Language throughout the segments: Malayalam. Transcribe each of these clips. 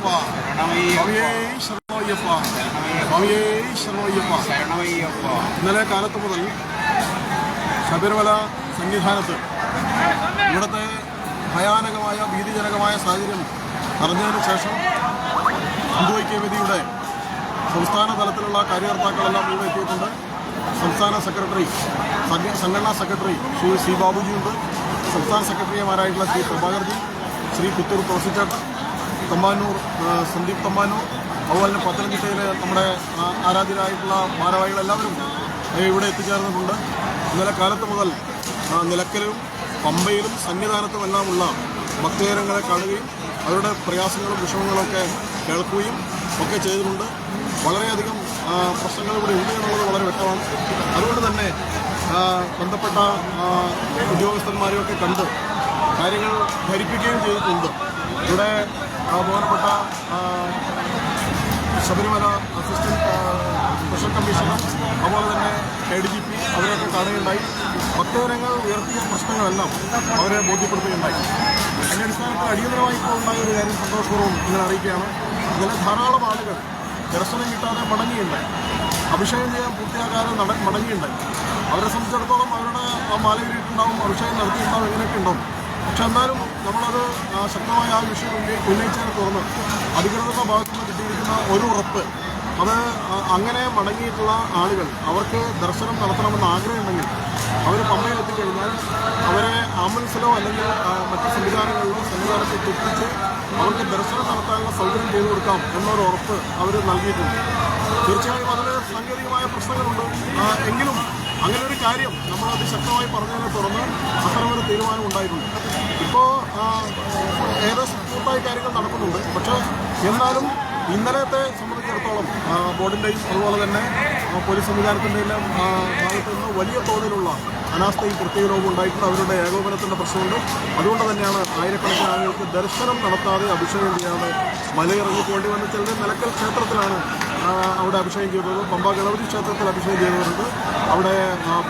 ശരണമയ്യപ്പ. സ്വാമിയേ ശരണമയ്യപ്പ. സ്വാമിയേ ശരണമയ്യപ്പ. ശരണമയ്യപ്പ. ഇന്നലെ കാലത്ത് മുതൽ ശബരിമല സന്നിധാനത്ത് ഇവിടുത്തെ ഭയാനകമായ ഭീതിജനകമായ സാഹചര്യം അറിഞ്ഞതിന് ശേഷം ഹിന്ദു ഐക്യവേദിയുടെ സംസ്ഥാന തലത്തിലുള്ള കാര്യകർത്താക്കളെല്ലാം ഇവിടെ എത്തിയിട്ടുണ്ട്. സംസ്ഥാന സെക്രട്ടറി സംഘ- സംഘടനാ സെക്രട്ടറി ശ്രീ സി ബാബുജിയുണ്ട്. സംസ്ഥാന സെക്രട്ടറിമാരായിട്ടുള്ള ശ്രീ പ്രഭാകർജി ശ്രീ പുത്തൂർ തുളസിച്ചേട്ടൻ തമ്പാനൂർ സന്ദീപ് തമ്പാനൂർ അതുപോലെ തന്നെ പത്തനംതിട്ടയിലെ നമ്മുടെ ആരാധ്യരായിട്ടുള്ള ഭാരവാഹികളെല്ലാവരും ഇവിടെ എത്തിച്ചേർന്നിട്ടുണ്ട്. ഇന്നലെ കാലത്ത് മുതൽ നിലക്കലും പമ്പയിലും സന്നിധാനത്തും എല്ലാമുള്ള ഭക്തജനങ്ങളെ കാണുകയും അവരുടെ പ്രയാസങ്ങളും വിഷമങ്ങളൊക്കെ കേൾക്കുകയും ഒക്കെ ചെയ്തിട്ടുണ്ട്. വളരെയധികം പ്രശ്നങ്ങൾ ഇവിടെ ഉണ്ട് എന്നുള്ളത് വളരെ വ്യക്തമാണ്. അതുകൊണ്ട് തന്നെ ബന്ധപ്പെട്ട ഉദ്യോഗസ്ഥന്മാരെയൊക്കെ കണ്ട് കാര്യങ്ങൾ ധരിപ്പിക്കുകയും ചെയ്തിട്ടുണ്ട്. ഇവിടെ ബഹുമാനപ്പെട്ട ശബരിമല അസിസ്റ്റന്റ് സ്പെഷ്യൽ കമ്മീഷണർ അതുപോലെ തന്നെ എ ഡി ജി പി അവരെയൊക്കെ കാണുകയുണ്ടായി. ഭക്തജനങ്ങൾ ഉയർത്തിയ പ്രശ്നങ്ങളെല്ലാം അവരെ ബോധ്യപ്പെടുത്തുകയുണ്ടായി. അതിന്റെ അടിസ്ഥാനത്തിൽ അടിയന്തരമായി ഇപ്പോൾ ഉണ്ടായ ഒരു കാര്യം സന്തോഷപൂർവം നിങ്ങൾ അറിയിക്കുകയാണ്. ഇതിൽ ധാരാളം ആളുകൾ ദർശനം കിട്ടാതെ മടങ്ങിയുണ്ടായി. അഭിഷേകം ചെയ്യാൻ പൂർത്തിയാക്കാതെ നട മടങ്ങിയുണ്ടായി. അവരെ സംബന്ധിച്ചിടത്തോളം അവരുടെ ആ മാലവിരിയിട്ടുണ്ടാവും അഭിഷേകം നടത്തിയിട്ടുണ്ടാവും എങ്ങനെയൊക്കെ ഉണ്ടാവും. പക്ഷെ എന്നാലും നമ്മളത് ശക്തമായ ആ വിഷയം ഉന്നയി- ഉന്നയിച്ചതിനെ തുടർന്ന് അധികൃതരുടെ ഭാഗത്തു നിന്ന് കിട്ടിയിരിക്കുന്ന ഒരു ഉറപ്പ് അത് അങ്ങനെ മടങ്ങിയിട്ടുള്ള ആളുകൾ അവർക്ക് ദർശനം നടത്തണമെന്ന് ആഗ്രഹമുണ്ടെങ്കിൽ അവർ പമ്പയിൽ എത്തിക്കഴിഞ്ഞാൽ അവരെ ആംബുലൻസിലോ അല്ലെങ്കിൽ മറ്റ് സംവിധാനങ്ങളിലോ സംവിധാനത്തിൽ എത്തിച്ച് അവർക്ക് ദർശനം നടത്താനുള്ള സൗകര്യം ചെയ്തു കൊടുക്കാം എന്നൊരു ഉറപ്പ് അവർ നൽകിയിട്ടുണ്ട്. തീർച്ചയായും അതിന് സാങ്കേതികമായ പ്രശ്നങ്ങളുണ്ട്. എങ്കിലും അങ്ങനെ ഒരു കാര്യം നമ്മൾ അതിശക്തമായി പറഞ്ഞതിനെ തുടർന്ന് അത്തരമൊരു തീരുമാനം ഉണ്ടായിട്ടുണ്ട്. ഏകദേശം പൂർത്തായി കാര്യങ്ങൾ നടക്കുന്നുണ്ട്. പക്ഷേ എന്നാലും ഇന്നലത്തെ സംബന്ധിച്ചിടത്തോളം ബോർഡിന്റെയും അതുപോലെ തന്നെ പോലീസ് സംവിധാനത്തിന്റെ ആ, ഭാഗത്ത് നിന്ന് വലിയ തോതിലുള്ള അനാസ്ഥയും പ്രത്യേകവും ഉണ്ടായിട്ടുണ്ട്. അവരുടെ ഏകോപനത്തിന്റെ പ്രശ്നമുണ്ട്. അതുകൊണ്ട് തന്നെയാണ് ആയിരക്കണക്കിന് ആളുകൾക്ക് ദർശനം നടത്താതെ അഭിഷേകം ചെയ്യാതെ മലയിറങ്ങി പോകേണ്ടി വന്ന ചിലർ നിലക്കൽ ക്ഷേത്രത്തിലാണ് അവിടെ അഭിഷേകം ചെയ്തത്. പമ്പ ഗണപതി ക്ഷേത്രത്തിൽ അഭിഷേകം ചെയ്തവരുണ്ട്. അവിടെ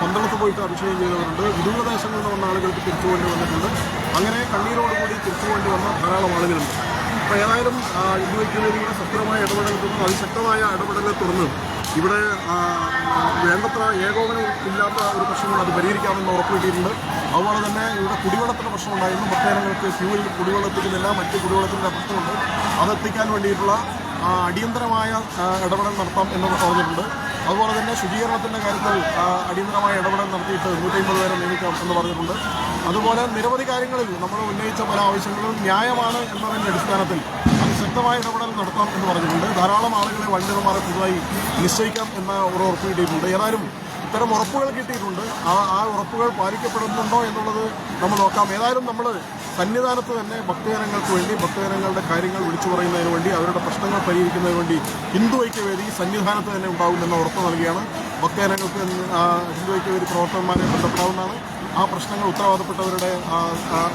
പന്തളത്ത് പോയിട്ട് അഭിഷേകം ചെയ്തവരുണ്ട്. വിദൂര ദേശങ്ങളിൽ നിന്ന് വന്ന ആളുകൾക്ക് തിരിച്ചു വേണ്ടി വന്നിട്ടുണ്ട്. അങ്ങനെ കണ്ണീരോടുകൂടി തിരിച്ചു വേണ്ടി വന്ന ധാരാളം ആളുകളുണ്ട്. ഹിന്ദു ഐക്യവേദിയുടെ ശക്തമായ ഇടപെടൽ തുടർന്ന് അതിശക്തമായ ഇടപെടലിനെ തുടർന്ന് ഇവിടെ വേണ്ടത്ര ഏകോപനം ഇല്ലാത്ത ഒരു പ്രശ്നങ്ങൾ അത് പരിഹരിക്കാമെന്ന് ഉറപ്പ് കിട്ടിയിട്ടുണ്ട് അതുപോലെ തന്നെ ഇവിടെ കുടിവെള്ളത്തിന്റെ പ്രശ്നമുണ്ടായിരുന്നു. പ്രത്യേകങ്ങൾക്ക് ഫ്യൂവൽ കുടിവെള്ളത്തിക്കുന്നില്ല മറ്റ് കുടിവെള്ളത്തിന്റെ പ്രശ്നമുണ്ട്. അതെത്തിക്കാൻ വേണ്ടിയിട്ടുള്ള അടിയന്തരമായ ഇടപെടൽ നടത്താം എന്ന് പറഞ്ഞിട്ടുണ്ട്. അതുപോലെ തന്നെ ശുചീകരണത്തിന്റെ കാര്യത്തിൽ അടിയന്തരമായ ഇടപെടൽ നടത്തിയിട്ട് നൂറ്റമ്പത് പേരെ നിയമിക്കാം എന്ന് പറഞ്ഞിട്ടുണ്ട്. അതുപോലെ നിരവധി കാര്യങ്ങളിൽ നമ്മൾ ഉന്നയിച്ച പല ആവശ്യങ്ങളും ന്യായമാണ് എന്നതിന്റെ അടിസ്ഥാനത്തിൽ അതിശക്തമായ ഇടപെടൽ നടത്താം എന്ന് പറഞ്ഞിട്ടുണ്ട്. ധാരാളം ആളുകളെ വനിതമാരെ പുതുതായി നിശ്ചയിക്കാം എന്ന ഒരു ഉറപ്പ് കിട്ടിയിട്ടുണ്ട് ഏതായാലും ഇത്തരം ഉറപ്പുകൾ കിട്ടിയിട്ടുണ്ട്. ആ ആ ഉറപ്പുകൾ പാലിക്കപ്പെടുന്നുണ്ടോ എന്നുള്ളത് നമ്മൾ നോക്കാം. ഏതായാലും നമ്മൾ സന്നിധാനത്ത് തന്നെ ഭക്തജനങ്ങൾക്ക് വേണ്ടി ഭക്തജനങ്ങളുടെ കാര്യങ്ങൾ വിളിച്ചു പറയുന്നതിന് വേണ്ടി അവരുടെ പ്രശ്നങ്ങൾ പരിഹരിക്കുന്നതിന് വേണ്ടി ഹിന്ദു ഐക്യവേദി സന്നിധാനത്ത് തന്നെ ഉണ്ടാകുമെന്ന ഉറപ്പ് നൽകിയാണ് ഭക്തജനങ്ങൾക്ക് ഹിന്ദു ഐക്യവേദി പ്രവർത്തകന്മാരെ ബന്ധപ്പെടാവുന്നതാണ്. ആ പ്രശ്നങ്ങൾ ഉത്തരവാദപ്പെട്ടവരുടെ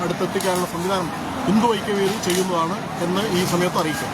അടുത്തെത്തിക്കാനുള്ള സംവിധാനം ഹിന്ദു ഐക്യവേദി ചെയ്യുന്നതാണ് എന്ന് ഈ സമയത്ത് അറിയിക്കാം